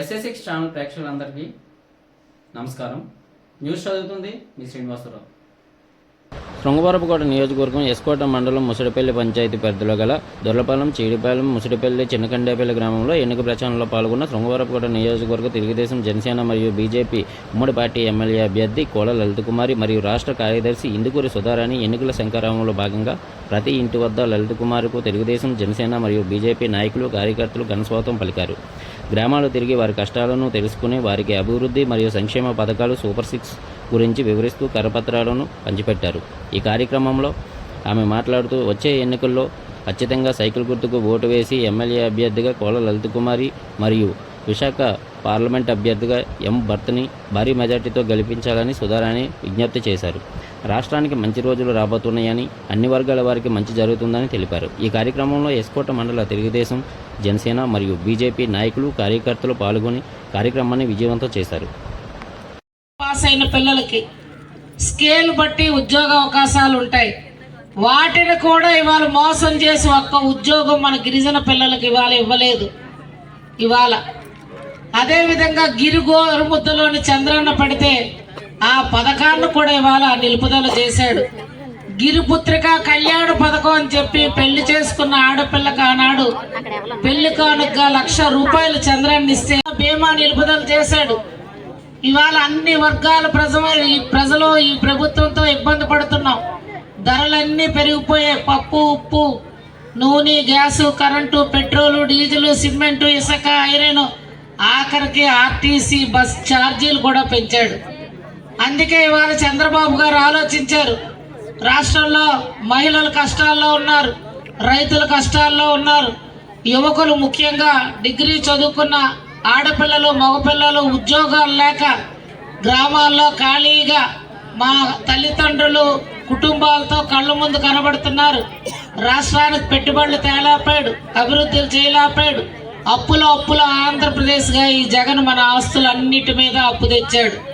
ఎస్ఎస్ఎక్స్ channel ప్రేక్షకులందరికీ నమస్కారం. News చదువుతుంది మీ శ్రీనివాసరావు. శృంగవరపుకోట నియోజకవర్గం ఎస్కోట మండలం ముసిడిపల్లి పంచాయతీ పరిధిలో గల దొర్లపాలెం చీడిపాలెం ముసిడిపల్లి చిన్నకండేపల్లి గ్రామంలో ఎన్నిక ప్రచారంలో పాల్గొన్న శృంగవరపుకోట నియోజకవర్గ తెలుగుదేశం జనసేన మరియు బీజేపీ ఉమ్మడి పార్టీ ఎమ్మెల్యే అభ్యర్థి కోల లలిత కుమారి మరియు రాష్ట్ర కార్యదర్శి ఇందుకూరి సుధారాణి ఎన్నికల శంకరామంలో భాగంగా ప్రతి ఇంటి వద్ద లలిత కుమార్కు తెలుగుదేశం జనసేన మరియు బీజేపీ నాయకులు కార్యకర్తలు ఘనస్వాతం పలికారు. గ్రామాలు తిరిగి వారి కష్టాలను తెలుసుకుని వారికి అభివృద్ధి మరియు సంక్షేమ పథకాలు సూపర్ సిక్స్ గురించి వివరిస్తూ కరపత్రాలను పంచిపెట్టారు. ఈ కార్యక్రమంలో ఆమె మాట్లాడుతూ వచ్చే ఎన్నికల్లో ఖచ్చితంగా సైకిల్ గుర్తుకు ఓటు వేసి ఎమ్మెల్యే అభ్యర్థిగా కోల లలిత కుమారి మరియు విశాఖ పార్లమెంట్ అభ్యర్థిగా ఎం. భర్తని భారీ మెజార్టీతో గెలిపించాలని సుధారాణి విజ్ఞప్తి చేశారు. రాష్ట్రానికి మంచి రోజులు రాబోతున్నాయని అన్ని వర్గాల వారికి మంచి జరుగుతుందని తెలిపారు. ఈ కార్యక్రమంలో ఎస్కోట మండల తెలుగుదేశం జనసేన మరియు బీజేపీ నాయకులు కార్యకర్తలు పాల్గొని కార్యక్రమాన్ని విజయవంతం చేశారు. పాస్ అయిన పిల్లలకి స్కేల్ బట్టి ఉద్యోగ అవకాశాలు ఉంటాయి. వాటిని కూడా ఇవాళ మోసం చేసి ఒక్క ఉద్యోగం మన గిరిజన పిల్లలకి ఇవాళ ఇవ్వలేదు. ఇవాళ అదేవిధంగా గిరిగోరు ముద్దలోని చంద్రన్న పడితే ఆ పథకాన్ని కూడా ఇవాళ నిలుపుదల చేశాడు. గిరిపుత్రిక కళ్యాణ పథకం అని చెప్పి పెళ్ళి చేసుకున్న ఆడపిల్ల కానాడు. పెళ్ళి కానుక లక్ష రూపాయలు చంద్రాన్ని ఇస్తే బీమా నిలుపుదల చేశాడు. ఇవాళ అన్ని వర్గాల ప్రజలు ఈ ప్రజలు ఈ ప్రభుత్వంతో ఇబ్బంది పడుతున్నాం. ధరలన్నీ పెరిగిపోయాయి. పప్పు ఉప్పు నూనె gas current petrol diesel cement ఇసుక ఐరన్. ఆఖరికి ఆర్టీసీ బస్ ఛార్జీలు కూడా పెంచాడు. అందుకే ఇవాళ చంద్రబాబు గారు ఆలోచించారు. రాష్ట్రంలో మహిళలు కష్టాల్లో ఉన్నారు రైతులు కష్టాల్లో ఉన్నారు. యువకులు ముఖ్యంగా డిగ్రీ చదువుకున్న ఆడపిల్లలు మగపిల్లలు ఉద్యోగాలు లేక గ్రామాల్లో ఖాళీగా మా తల్లిదండ్రులు కుటుంబాలతో కళ్ళ ముందు కనబడుతున్నారు. రాష్ట్రానికి పెట్టుబడులు తేలాపాడు అభివృద్ధులు చేయలేపాడు. అప్పుల అప్పుల ఆంధ్రప్రదేశ్గా ఈ జగన్ మన ఆస్తులన్నిటి మీద అప్పు తెచ్చాడు.